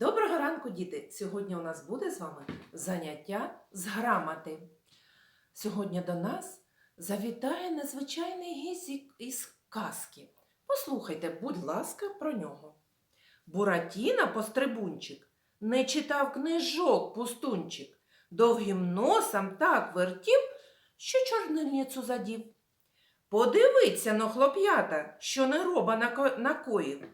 Доброго ранку, діти! Сьогодні у нас буде з вами заняття з грамоти. Сьогодні до нас завітає незвичайний гізік із казки. Послухайте, будь ласка, про нього. Буратіна пострибунчик не читав книжок пустунчик, довгим носом так вертів, що чорнильницю задів. Подивиться но, хлоп'ята, що нероба нако- накоїв.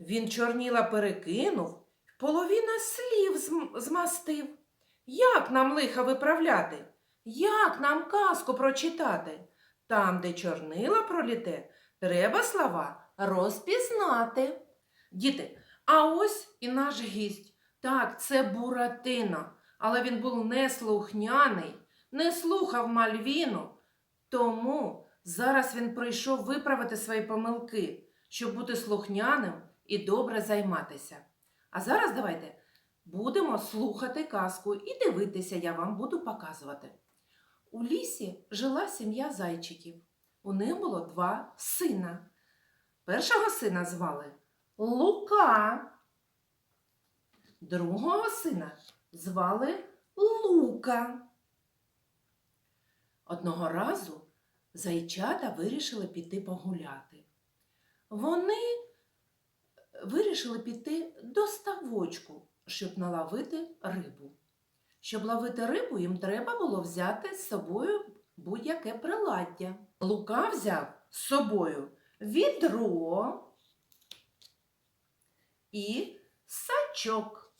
Він чорніла перекинув, половина слів змастив. Як нам лиха виправляти? Як нам казку прочитати? Там, де чорнила проліте, треба слова розпізнати. Діти, а ось і наш гість. Так, це Буратино, але він був неслухняний, не слухав Мальвіну. Тому зараз він прийшов виправити свої помилки, щоб бути слухняним і добре займатися. А зараз давайте будемо слухати казку і дивитися, я вам буду показувати. У лісі жила сім'я зайчиків. У них було два сина. Першого сина звали Лука. Другого сина звали Лука. Одного разу зайчата вирішили піти погуляти. Вони вирішили піти до ставочку, щоб наловити рибу. Щоб ловити рибу, їм треба було взяти з собою будь-яке приладдя. Лука взяв з собою відро і сачок.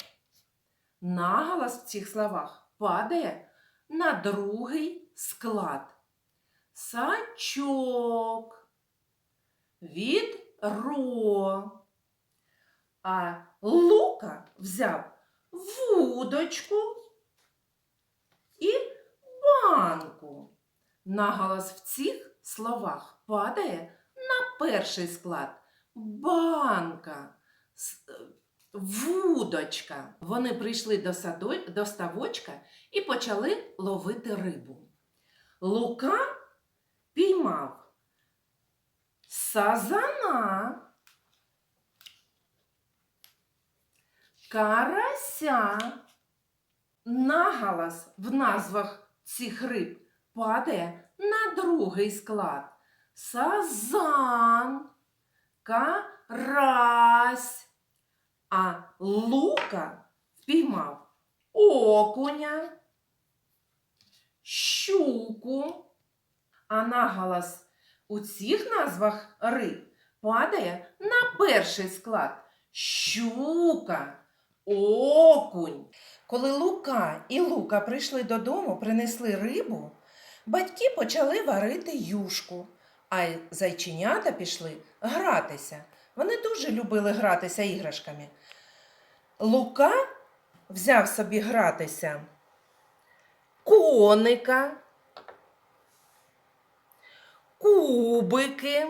Наголос в цих словах падає на другий склад. Сачок. Відро. А Лука взяв вудочку і банку. Наголос в цих словах падає на перший склад. Банка, е, вудочка. Вони прийшли до, садо- до ставочка і почали ловити рибу. Лука піймав сазана, карася. Наголос в назвах цих риб падає на другий склад. Сазан, карась. А лука впіймав окуня, щуку. А наголос у цих назвах риб падає на перший склад. Щука, окунь. Коли Лука і Лука прийшли додому, принесли рибу, батьки почали варити юшку, а зайченята пішли гратися. Вони дуже любили гратися іграшками. Лука взяв собі гратися коника, кубики.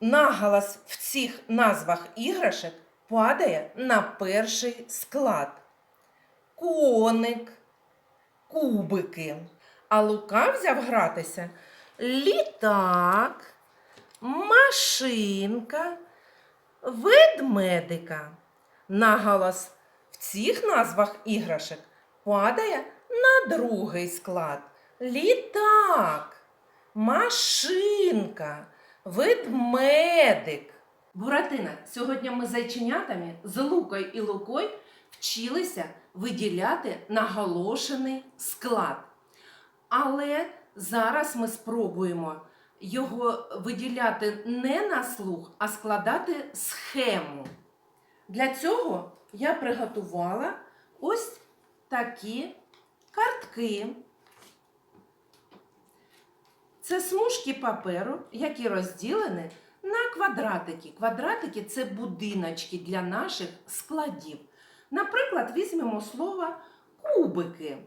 Наголос в цих назвах іграшок падає на перший склад. Коник, кубики. А Лука взяв гратися літак, машинка, ведмедика. Наголос в цих назвах іграшок падає на другий склад. Літак, машинка, ведмедик. Буратина, сьогодні ми зайченятами з Лукою і Лукою вчилися виділяти наголошений склад. Але зараз ми спробуємо його виділяти не на слух, а складати схему. Для цього я приготувала ось такі картки. Це смужки паперу, які розділені на квадратики. Квадратики це будиночки для наших складів. Наприклад, візьмемо слово кубики.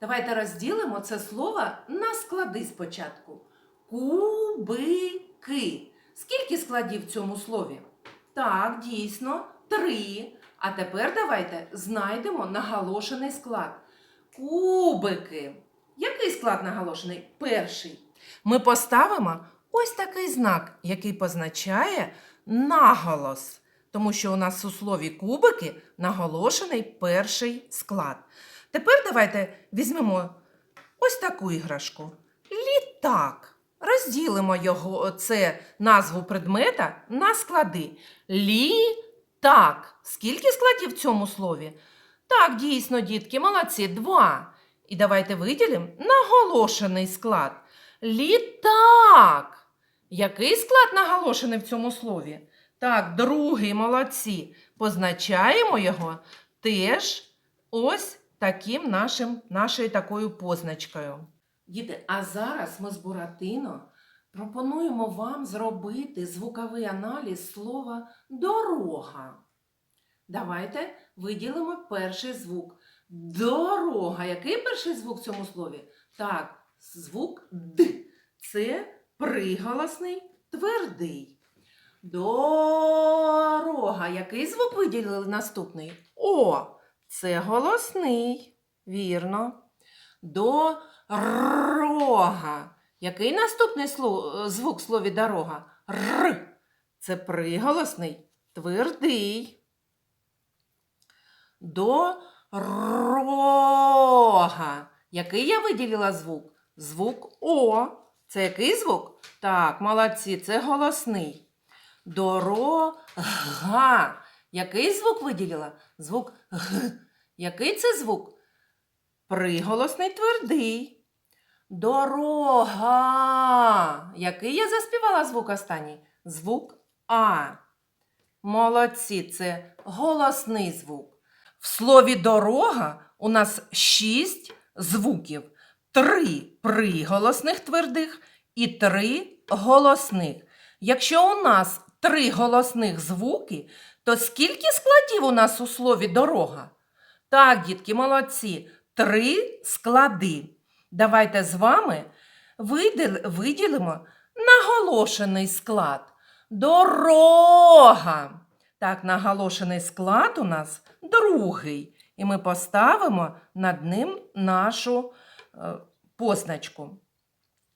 Давайте розділимо це слово на склади спочатку. Кубики. Скільки складів в цьому слові? Так, дійсно, три. А тепер давайте знайдемо наголошений склад. Кубики. Який склад наголошений? Перший. Ми поставимо ось такий знак, який позначає наголос, тому що у нас у слові кубики наголошений перший склад. Тепер давайте візьмемо ось таку іграшку. Літак. Розділимо його, це назву предмета на склади. Літак. Скільки складів в цьому слові? Так, дійсно, дітки, молодці, два. І давайте виділимо наголошений склад. Літак. Який склад наголошений в цьому слові? Так, другий, молодці. Позначаємо його теж ось таким нашим, нашою такою позначкою. Діти, а зараз ми з Буратино пропонуємо вам зробити звуковий аналіз слова дорога. Давайте виділимо перший звук. Дорога. Який перший звук в цьому слові? Так, звук Д. Це приголосний твердий. Дорога. Який звук виділили наступний? О, це голосний. Вірно. Дорога. Який наступний звук в слові дорога? Р. Це приголосний твердий. Дорога. Який я виділила звук? Звук О. Це який звук? Так, молодці, це голосний. Дорога. Який звук виділила? Звук Г. Який це звук? Приголосний твердий. Дорога. Який я заспівала звук останній? Звук А. Молодці, це голосний звук. В слові дорога у нас шість звуків: три приголосних твердих і три голосних. Якщо у нас три голосних звуки, то скільки складів у нас у слові дорога? Так, дітки, молодці, три склади. Давайте з вами виділимо наголошений склад. Дорога. Так, наголошений склад у нас другий. І ми поставимо над ним нашу е, позначку.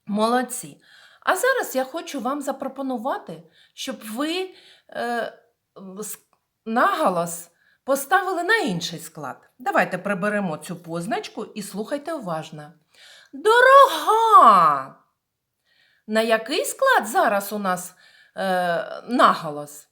Молодці. А зараз я хочу вам запропонувати, щоб ви е, наголос поставили на інший склад. Давайте приберемо цю позначку і слухайте уважно. Дорога! На який склад зараз у нас е, наголос?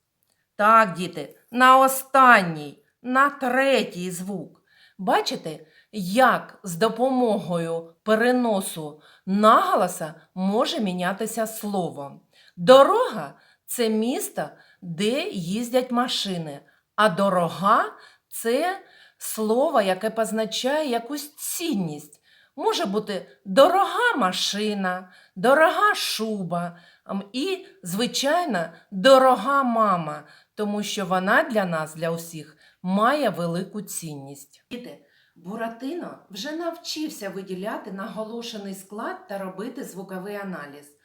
Так, діти, на останній, на третій звук. Бачите, як з допомогою переносу наголоса може мінятися слово. Дорога це місто, де їздять машини, а дорога це слово, яке позначає якусь цінність. Може бути дорога машина, дорога шуба і, звичайно, дорога мама, тому що вона для нас, для усіх, має велику цінність. Діти, Буратино вже навчився виділяти наголошений склад та робити звуковий аналіз.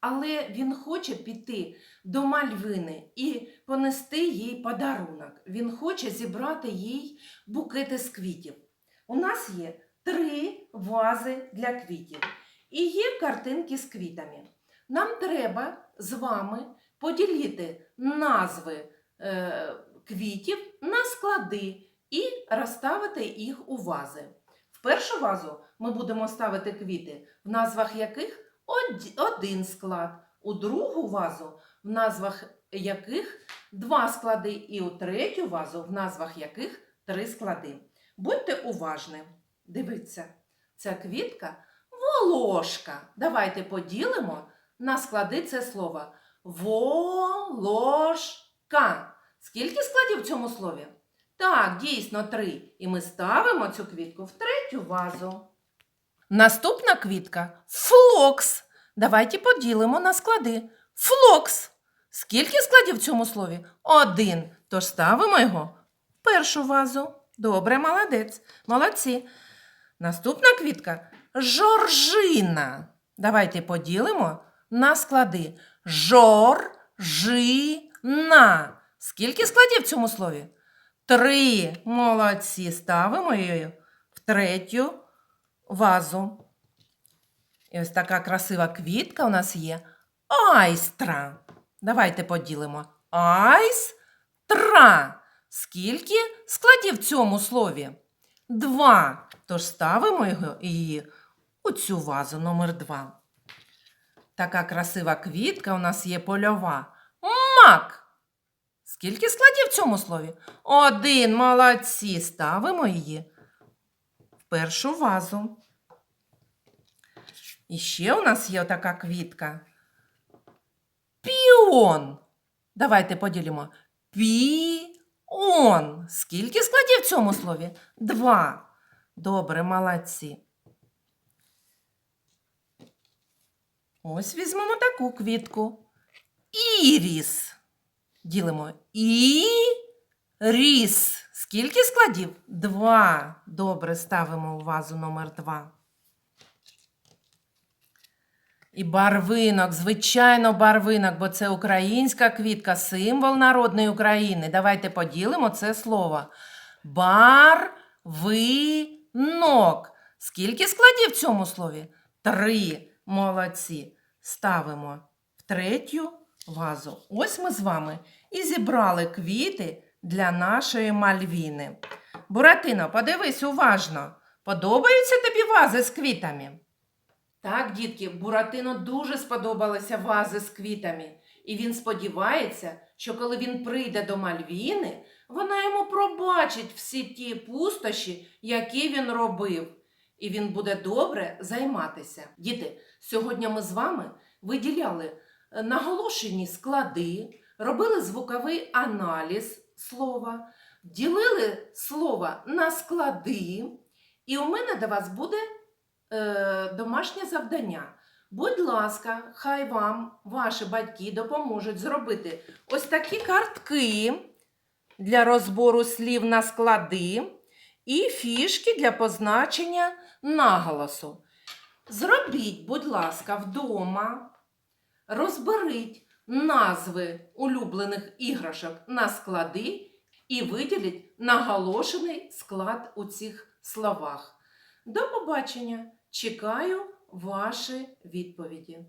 Але він хоче піти до Мальвини і понести їй подарунок. Він хоче зібрати їй букети з квітів. У нас є три вази для квітів і є картинки з квітами. Нам треба з вами поділити назви е, квітів на склади і розставити їх у вази. В першу вазу ми будемо ставити квіти, в назвах яких один склад, у другу вазу, в назвах яких два склади, і у третю вазу, в назвах яких три склади. Будьте уважні. Дивіться, ця квітка волошка. Давайте поділимо на склади це слово. Волошка. Скільки складів в цьому слові? Так, дійсно три. І ми ставимо цю квітку в третю вазу. Наступна квітка флокс. Давайте поділимо на склади. Флокс. Скільки складів в цьому слові? Один. Тож ставимо його в першу вазу. Добре, молодець. Молодці. Наступна квітка жоржина. Давайте поділимо на склади. Жоржина. Скільки складів в цьому слові? Три. Молодці. Ставимо її в третю вазу. І ось така красива квітка у нас є. Айстра. Давайте поділимо. Айстра. Скільки складів в цьому слові? Два. Тож ставимо її у цю вазу номер два. Така красива квітка у нас є польова. Мак. Скільки складів в цьому слові? Один. Молодці. Ставимо її в першу вазу. І ще у нас є така квітка. Піон. Давайте поділимо. Піон. Скільки складів в цьому слові? Два. Добре, молодці. Ось візьмемо таку квітку. Іріс. Ділимо. І-ріс. Скільки складів? Два. Добре, ставимо у вазу номер два. І барвинок, звичайно, барвинок, бо це українська квітка, символ народної України. Давайте поділимо це слово. Барвинок. Скільки складів в цьому слові? Три. Молодці. Ставимо в третю вазу. Ось ми з вами і зібрали квіти для нашої мальвіни. Буратино, подивись уважно. Подобаються тобі вази з квітами? Так, дітки, Буратино дуже сподобалися вази з квітами, і він сподівається, що коли він прийде до Мальвіни, вона йому пробачить всі ті пустощі, які він робив, і він буде добре займатися. Діти, сьогодні ми з вами виділяли е, наголошені склади, робили звуковий аналіз слова, ділили слово на склади, і у мене до вас буде е, домашнє завдання. Будь ласка, хай вам ваші батьки допоможуть зробити ось такі картки для розбору слів на склади і фішки для позначення наголосу. Зробіть, будь ласка, вдома, розберіть назви улюблених іграшок на склади і виділіть наголошений склад у цих словах. До побачення! Чекаю ваші відповіді.